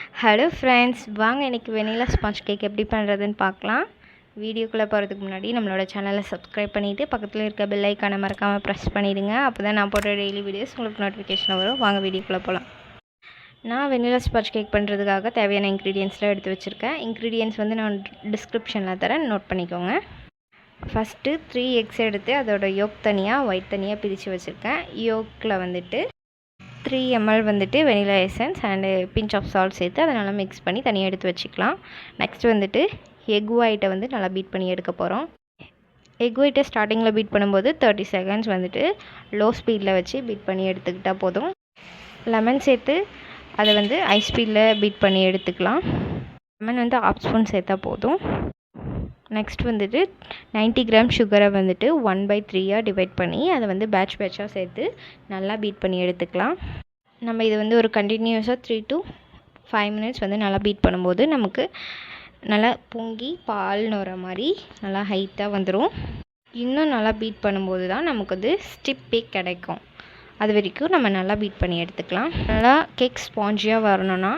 Hello friends வாங்க இன்றைக்கி vanilla sponge cake எப்படி பண்ணுறதுன்னு பார்க்கலாம். வீடியோக்குள்ளே போகிறதுக்கு முன்னாடி நம்மளோட சேனலை சப்ஸ்கிரைப் பண்ணிவிட்டு பக்கத்தில் இருக்க பெல் ஐக்கானை மறக்காமல் ப்ரெஸ் பண்ணிவிடுங்க அப்போ தான் நான் போடுற டெய்லி வீடியோஸ் உங்களுக்கு நோட்டிஃபிகேஷன் வரும். வாங்க வீடியோக்குள்ளே போகலாம் நான் வெனிலா ஸ்பாஞ்ச் கேக் பண்ணுறதுக்காக தேவையான இன்க்ரீடியன்ஸ்லாம் எடுத்து வச்சுருக்கேன். இன்க்ரீடியன்ஸ் வந்து நான் டிஸ்கிரிப்ஷனில் தரேன். நோட் பண்ணிக்கோங்க. ஃபஸ்ட்டு த்ரீ எக்ஸ் எடுத்து அதோடய யோக் தனியாக ஒயிட் தனியாக பிரித்து வச்சுருக்கேன். யோக்கில் வந்துட்டு த்ரீ எம்எல் வந்துட்டு vanilla essence and pinch of salt சேர்த்து அதை நல்லா மிக்ஸ் பண்ணி தனியாக எடுத்து வச்சுக்கலாம். நெக்ஸ்ட் வந்துட்டு எக் ஒயிட்டை வந்து நல்லா பீட் பண்ணி எடுக்க போகிறோம் எக் ஒயிட்டை ஸ்டார்டிங்கில் பீட் பண்ணும்போது தேர்ட்டி செகண்ட்ஸ் வந்துட்டு லோ ஸ்பீடில் வச்சு பீட் பண்ணி எடுத்துக்கிட்டால் போதும். லெமன் சேர்த்து அதை வந்து ஐஸ் ஸ்பீடில் பீட் பண்ணி எடுத்துக்கலாம். லெமன் வந்து ஆஃப் ஸ்பூன் சேர்த்தா போதும். நெக்ஸ்ட் வந்துட்டு நைன்ட்டி கிராம் சுகரை வந்துட்டு ஒன் பை த்ரீயாக டிவைட் பண்ணி அதை வந்து பேட்ச் பேட்சாக சேர்த்து நல்லா பீட் பண்ணி எடுத்துக்கலாம். நம்ம இது வந்து ஒரு கண்டினியூஸாக த்ரீ டு ஃபைவ் மினிட்ஸ் வந்து நல்லா பீட் பண்ணும்போது நமக்கு நல்லா பொங்கி பால் நுற மாதிரி நல்லா ஹைட்டாக வந்துடும் இன்னும் நல்லா பீட் பண்ணும்போது தான் நமக்கு வந்து ஸ்டிப் பேக் கிடைக்கும். அது வரைக்கும் நம்ம நல்லா பீட் பண்ணி எடுத்துக்கலாம். நல்லா கேக் ஸ்பாஞ்சியாக வரணும்னா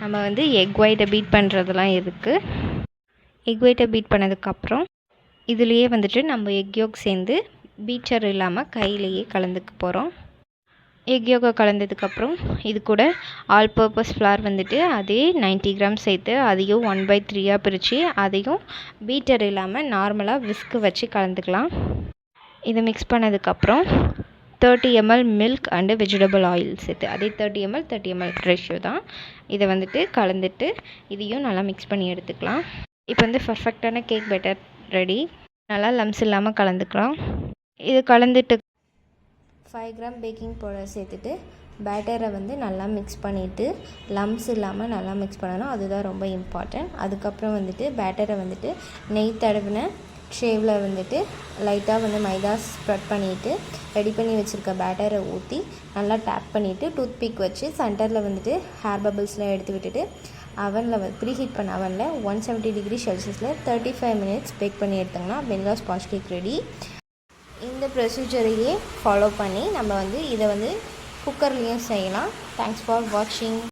நம்ம வந்து எக் ஒயிட்டை பீட் பண்ணுறதுலாம் இருக்குது எக் ஒயிட்டை பீட் பண்ணதுக்கப்புறம் இதுலேயே வந்துட்டு நம்ம எக் யோக் சேர்ந்து பீச்சர் இல்லாமல் கையிலேயே கலந்துக்க போகிறோம் எக் யோகா கலந்ததுக்கப்புறம் இது கூட ஆல் பர்பஸ் ஃப்ளார் வந்துட்டு அதே நைன்ட்டி கிராம் சேர்த்து அதையும் ஒன் பை த்ரீயாக பிரித்து அதையும் பீட்டர் இல்லாமல் நார்மலாக விஸ்க்கு வச்சு கலந்துக்கலாம். இதை மிக்ஸ் பண்ணதுக்கப்புறம் thirty ml milk and vegetable oil சேர்த்து அதே thirty ml thirty ml ratio தான். இதை வந்துட்டு கலந்துட்டு இதையும் நல்லா மிக்ஸ் பண்ணி எடுத்துக்கலாம். இப்போ வந்து பர்ஃபெக்டான கேக் பெட்டர் ரெடி நல்லா லம்ஸ் இல்லாமல் கலந்துக்கலாம். இது கலந்துட்டு ஃபைவ் கிராம் பேக்கிங் பவுடர் சேர்த்துட்டு பேட்டரை வந்து நல்லா மிக்ஸ் பண்ணிவிட்டு லம்ஸ் இல்லாமல் நல்லா மிக்ஸ் பண்ணணும். அதுதான் ரொம்ப இம்பார்ட்டன்ட் அதுக்கப்புறம் வந்துட்டு பேட்டரை வந்துட்டு நெய் தடவின ஷேவில் வந்துட்டு லைட்டாக வந்து மைதா ஸ்ப்ரெட் பண்ணிவிட்டு ரெடி பண்ணி வச்சுருக்க பேட்டரை ஊற்றி நல்லா டேப் பண்ணிவிட்டு டூத் பிக் வச்சு சென்டரில் வந்துட்டு ஹேர் பபிள்ஸ்லாம் எடுத்து விட்டுட்டு அவனில் ப்ரீ ஹீட் பண்ண அவனில் ஒன் செவன்ட்டி டிகிரி செல்சியஸில் தேர்ட்டி ஃபைவ் மினிட்ஸ் பேக் பண்ணி எடுத்தோம்னா வெனிலா ஸ்பாஞ்ச் கேக் ரெடி இந்த ப்ரொசீஜரையே ஃபாலோ பண்ணி நம்ம வந்து இதை வந்து குக்கர்லேயும் செய்யலாம். தேங்க்ஸ் ஃபார் வாட்சிங்